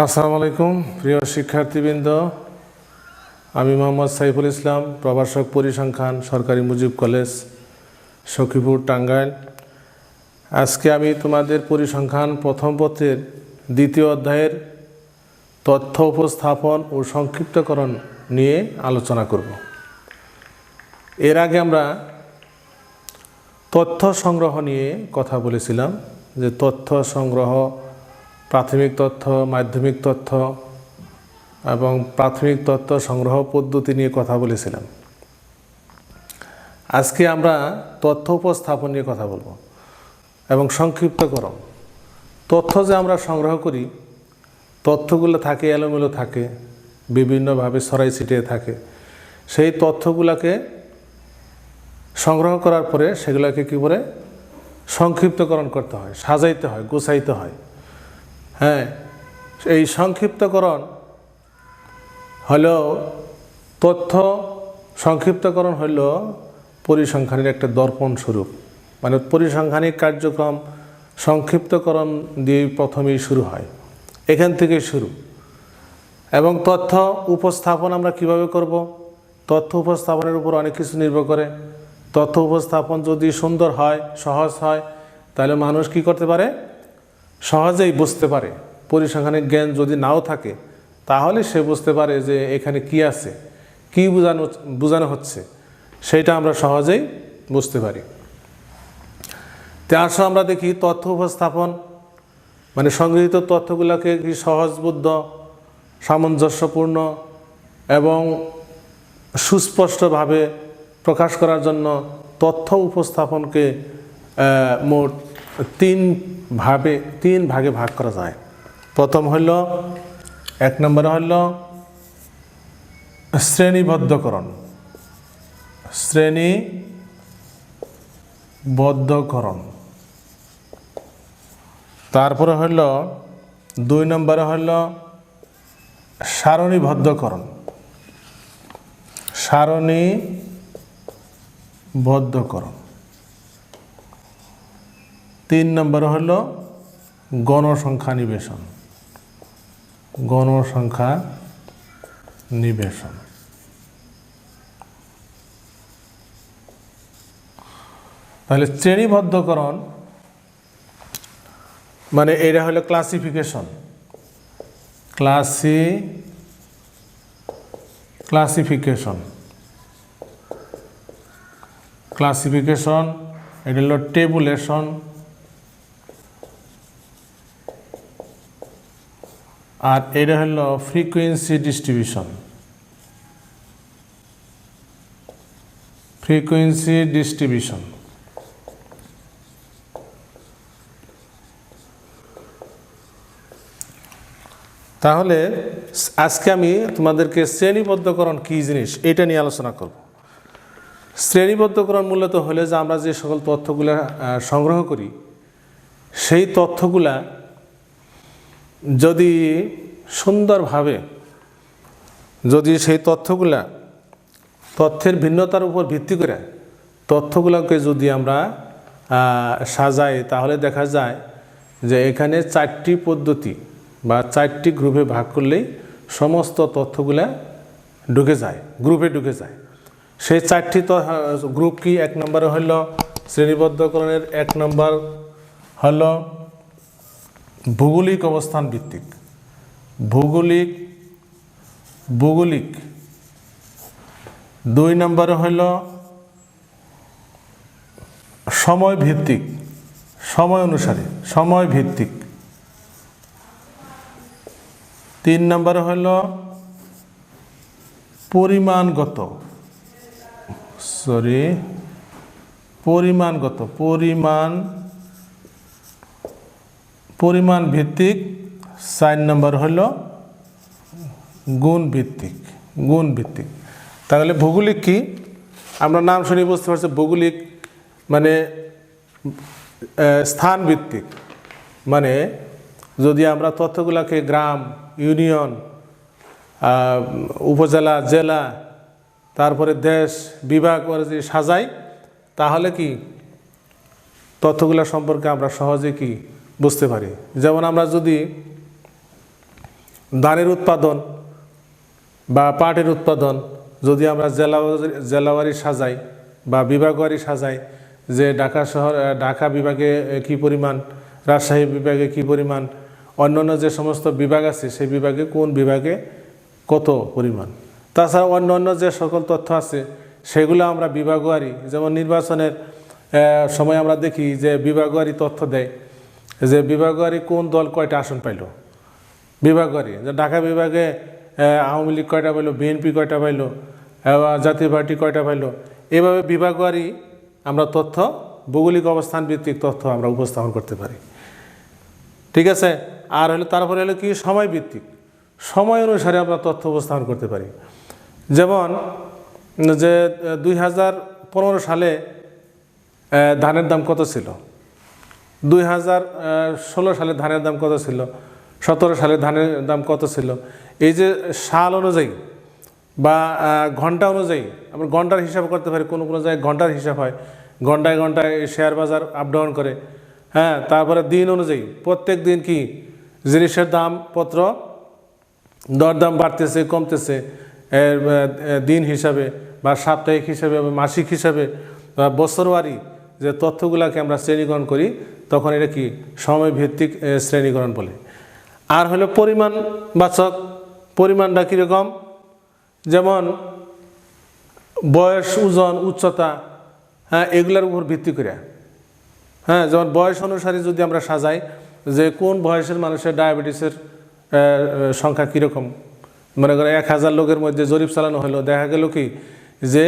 আসসালামু আলাইকুম, প্রিয় শিক্ষার্থীবৃন্দ। আমি মোহাম্মদ সাইফুল ইসলাম, প্রভাষক পরিসংখ্যান, সরকারি মুজিব কলেজ, সখীপুর, টাঙ্গাইল। আজকে আমি তোমাদের পরিসংখ্যান প্রথম পত্রের দ্বিতীয় অধ্যায়ের তথ্য উপস্থাপন ও সংক্ষিপ্তকরণ নিয়ে আলোচনা করব। এর আগে আমরা তথ্য সংগ্রহ নিয়ে কথা বলেছিলাম, যে তথ্য সংগ্রহ প্রাথমিক তথ্য, মাধ্যমিক তথ্য এবং প্রাথমিক তথ্য সংগ্রহ পদ্ধতি নিয়ে কথা বলেছিলাম। আজকে আমরা তথ্য উপস্থাপন নিয়ে কথা বলব এবং সংক্ষিপ্তকরণ। তথ্য যে আমরা সংগ্রহ করি, তথ্যগুলো থাকে, এলোমেলো থাকে, বিভিন্নভাবে ছড়াই ছিটিয়ে থাকে। সেই তথ্যগুলোকে সংগ্রহ করার পরে সেগুলোকে কী করে? সংক্ষিপ্তকরণ করতে হয়, সাজাইতে হয়, গোছাইতে হয়। হ্যাঁ এই সংক্ষিপ্তকরণ হলো তথ্য, সংক্ষিপ্তকরণ হল পরিসংখ্যানের একটা দর্পণ স্বরূপ। মানে পরিসংখ্যানিক কার্যক্রম সংক্ষিপ্তকরণ দিয়ে প্রথমেই শুরু হয়, এখান থেকে শুরু। এবং তথ্য উপস্থাপন আমরা কীভাবে করব? তথ্য উপস্থাপনের উপর অনেক কিছু নির্ভর করে। তথ্য উপস্থাপন যদি সুন্দর হয়, সহজ হয়, তাহলে মানুষ কি করতে পারে? সহজেই বুঝতে পারে। পরিসংখ্যানিক জ্ঞান যদি নাও থাকে, তাহলে সে বুঝতে পারে যে এখানে কি আছে, কি বোঝানো বোঝানো হচ্ছে। সেটা আমরা সহজেই বুঝতে পারি। তে আসো আমরা দেখি তথ্য উপস্থাপন মানে সংগৃহীত তথ্যগুলোকে কি সহজবুদ্ধ সামঞ্জস্যপূর্ণ এবং সুস্পষ্টভাবে প্রকাশ করার জন্য তথ্য উপস্থাপনকে মোট তিন ভাবে, তিন ভাগে ভাগ করা যায়। প্রথম হইল, এক নম্বরে হইল শ্রেণীবদ্ধকরণ। শ্রেণীবদ্ধকরণ। তারপরে হইল, দুই নম্বরে হইল সারণীবদ্ধকরণ। সারণীবদ্ধকরণ। তিন নম্বর হল গণসংখ্যা নিবেশন। গণসংখ্যা নিবেশন। তাহলে শ্রেণীবদ্ধকরণ মানে এটা হলো ক্লাসিফিকেশন ক্লাসি ক্লাসিফিকেশন ক্লাসিফিকেশন এটা হলো টেবুলেশন। আর এটা হলো ফ্রিকোয়েন্সি ডিস্ট্রিবিউশন ফ্রিকোয়েন্সি ডিস্ট্রিবিউশন তাহলে আজকে আমি তোমাদেরকে শ্রেণীবদ্ধকরণ কী জিনিস এটা নিয়ে আলোচনা করব। শ্রেণীবদ্ধকরণ মূলত হলে যে আমরা যে সকল তথ্যগুলা সংগ্রহ করি, সেই তথ্যগুলা যদি সুন্দরভাবে যদি সেই তথ্যগুলা, তথ্যের ভিন্নতার উপর ভিত্তি করে তথ্যগুলোকে যদি আমরা সাজাই, তাহলে দেখা যায় যে এখানে চারটি পদ্ধতি বা চারটি গ্রুপে ভাগ করলেই সমস্ত তথ্যগুলা ঢুকে যায়, গ্রুপে ঢুকে যায়। সেই চারটি গ্রুপ কি এক নম্বরে হল শ্রেণীবদ্ধকরণের এক নম্বর হলো ভৌগোলিক অবস্থান ভিত্তিক। ভৌগোলিক ভৌগোলিক দুই নম্বরে হইল সময় ভিত্তিক, সময় অনুসারে, সময় ভিত্তিক। তিন নম্বরে হইল পরিমাণগত সরি পরিমাণগত, পরিমাণ পরিমাণ ভিত্তিক, সাইন নম্বর হল গুণ ভিত্তিক গুণ ভিত্তিক। তাহলে ভৌগোলিক কি? আমরা নাম শুনে বুঝতে পারছি ভৌগোলিক মানে স্থান ভিত্তিক। মানে যদি আমরা তথ্যগুলোকে গ্রাম, ইউনিয়ন উপজেলা, জেলা, তারপরে দেশ, বিভাগ করে যদি সাজাই, তাহলে কি? তথ্যগুলো সম্পর্কে আমরা সহজে কি বুঝতে পারি। যেমন আমরা যদি ধানের উৎপাদন বা পাটের উৎপাদন যদি আমরা জেলা জেলাওয়ারি সাজাই বা বিভাগওয়ারি সাজাই, যে ঢাকা শহর ঢাকা বিভাগে কি পরিমাণ, রাজশাহী বিভাগে কি পরিমাণ, অন্যান্য যে সমস্ত বিভাগ আছে, সেই বিভাগে কোন বিভাগে কত পরিমাণ। তাছাড়া অন্য অন্য যে সকল তথ্য আছে, সেগুলো আমরা বিভাগওয়ারি যেমন নির্বাচনের সময় আমরা দেখি যে বিভাগওয়ারি তথ্য দেয়। যে বিভাগওয়ারি কোন দল কয়টা আসন পাইলো? যে ঢাকা বিভাগে আওয়ামী লীগ কয়টা পাইলো, বিএনপি কয়টা পাইলো জাতীয় পার্টি কয়টা পাইলো, এভাবে বিভাগবাড়ি আমরা তথ্য, ভৌগোলিক অবস্থান ভিত্তিক তথ্য আমরা উপস্থাপন করতে পারি। ঠিক আছে? আর হলো, তারপরে হলো কি? সময় ভিত্তিক। সময় অনুসারে আমরা তথ্য উপস্থাপন করতে পারি। যেমন, যে দুই হাজার পনেরো সালে ধানের দাম কত ছিল? দুই হাজার ষোলো সালে ধানের দাম কত ছিল? সতেরো সালে ধানের দাম কত ছিল? এই যে সাল অনুযায়ী বা ঘণ্টা অনুযায়ী আমরা ঘণ্টার হিসাব করতে পারি, কোনো কোনো জায়গায় ঘণ্টার হিসাব হয়। ঘন্টায় ঘন্টায় শেয়ার বাজার আপ ডাউন করে। হ্যাঁ তারপরে দিন অনুযায়ী প্রত্যেক দিন কি? জিনিসের দাম পত্র দরদাম বাড়তেছে, কমতেছে। দিন হিসাবে বা সাপ্তাহিক হিসাবে বা মাসিক হিসাবে বা বছরওয়ারি যে তথ্যগুলোকে আমরা শ্রেণীকরণ করি তখন এটা কি? সময় ভিত্তিক শ্রেণীকরণ বলে। আর হলো পরিমাণ বাচক পরিমাণটা কীরকম? যেমন বয়স, ওজন, উচ্চতা হ্যাঁ এগুলোর উপর ভিত্তি করে হ্যাঁ যেমন বয়স অনুসারে যদি আমরা সাজাই যে কোন বয়সের মানুষের ডায়াবেটিসের সংখ্যা কীরকম? মনে করে এক হাজার লোকের মধ্যে জরিপ চালানো হলো, দেখা গেল কি? যে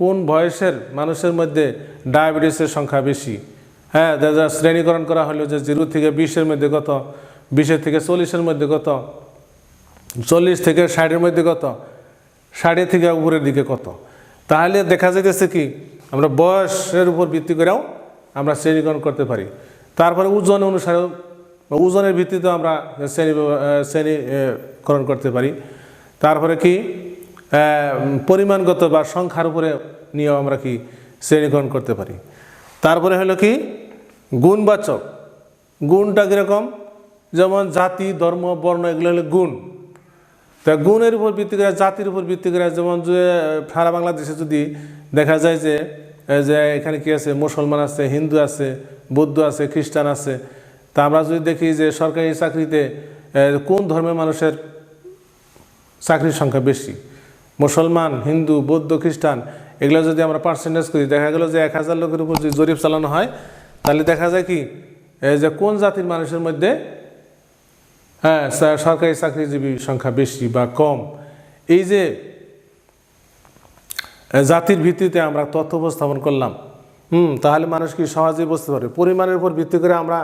কোন বয়সের মানুষের মধ্যে ডায়াবেটিসের সংখ্যা বেশি হ্যাঁ যায় শ্রেণীকরণ করা হলো, যে জিরো থেকে বিশের মধ্যে কত? বিশের থেকে চল্লিশের মধ্যে কত? চল্লিশ থেকে ষাটের মধ্যে কত? ষাটের থেকে উপরের দিকে কত? তাহলে দেখা যাইতেছে কি, আমরা বয়সের উপর ভিত্তি করেও আমরা শ্রেণীকরণ করতে পারি। তারপরে ওজন অনুসারে ওজনের ভিত্তিতেও আমরা শ্রেণি, শ্রেণীকরণ করতে পারি। তারপরে কি পরিমাণগত বা সংখ্যার উপরে নিয়েও আমরা কি শ্রেণীকরণ করতে পারি। তারপরে হলো কি গুণবাচক গুণটা কীরকম? যেমন জাতি, ধর্ম, বর্ণ, এগুলো হলো গুণ। তা গুণের উপর ভিত্তি করে, জাতির উপর ভিত্তি করে, যেমন যে সারা বাংলাদেশে যদি দেখা যায় যে যে এখানে কি আছে? মুসলমান আছে, হিন্দু আছে, বৌদ্ধ আছে, খ্রিস্টান আছে। তা আমরা যদি দেখি যে সরকারি চাকরিতে কোন ধর্মের মানুষের চাকরির সংখ্যা বেশি? মুসলমান, হিন্দু, বৌদ্ধ, খ্রিস্টান, এগুলো যদি আমরা পার্সেন্টেজ করি, দেখা গেল যে এক হাজার লোকের উপর যদি জরিপ চালানো হয় তাহলে দেখা যায় কি যে কোন জাতির মানুষের মধ্যে হ্যাঁ সরকারি চাকরিজীবী সংখ্যা বেশি বা কম, এই যে জাতির ভিত্তিতে আমরা তথ্য উপস্থাপন করলাম, হুম, তাহলে মানুষ কি সহজেই বুঝতে পারবে? পরিমাণের উপর ভিত্তি করে আমরা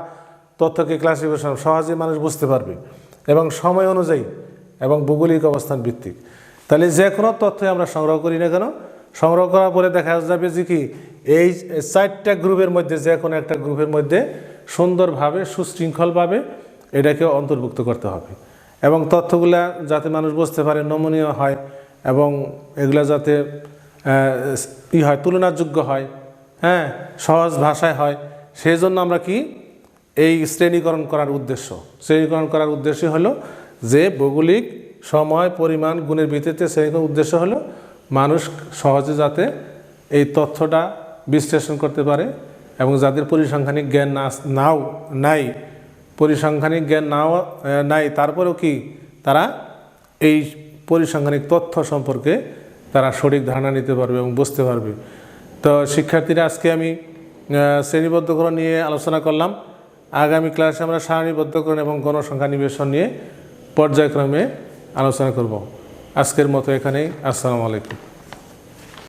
তথ্যকে ক্লাসিফিকেশন সহজেই মানুষ বুঝতে পারবে, এবং সময় অনুযায়ী, এবং ভৌগোলিক অবস্থান ভিত্তিক। তাহলে যে কোনো তথ্যই আমরা সংগ্রহ করি না কেন? সংগ্রহ করার পরে দেখা যাবে যে কি, এই চারটা গ্রুপের মধ্যে, যে কোনো একটা গ্রুপের মধ্যে সুন্দরভাবে, সুশৃঙ্খলভাবে এটাকে অন্তর্ভুক্ত করতে হবে। এবং তথ্যগুলা যাতে মানুষ বুঝতে পারে, নমনীয় হয় এবং এগুলা যাতে ই হয়, তুলনাযোগ্য হয় হ্যাঁ সহজ ভাষায় হয় সেই জন্য আমরা কি এই শ্রেণীকরণ করার উদ্দেশ্য। শ্রেণীকরণ করার উদ্দেশ্য হলো যে, ভৌগোলিক সময়, পরিমাণ, গুণের ভিত্তিতে শ্রেণীকরণ উদ্দেশ্য হলো মানুষ সহজে যাতে এই তথ্যটা বিশ্লেষণ করতে পারে এবং যাদের পরিসংখ্যানিক জ্ঞান না নাও, নাই, পরিসংখ্যানিক জ্ঞান নাও নাই, তারপরেও কি তারা এই পরিসংখ্যানিক তথ্য সম্পর্কে তারা সঠিক ধারণা নিতে পারবে এবং বুঝতে পারবে। তো শিক্ষার্থীরা, আজকে আমি শ্রেণীবদ্ধকরণ নিয়ে আলোচনা করলাম। আগামী ক্লাসে আমরা সারণীবদ্ধকরণ এবং গণসংখ্যা নিবেশন নিয়ে পর্যায়ক্রমে আলোচনা করব। আজকের মতো এখানেই। আসসালামু আলাইকুম।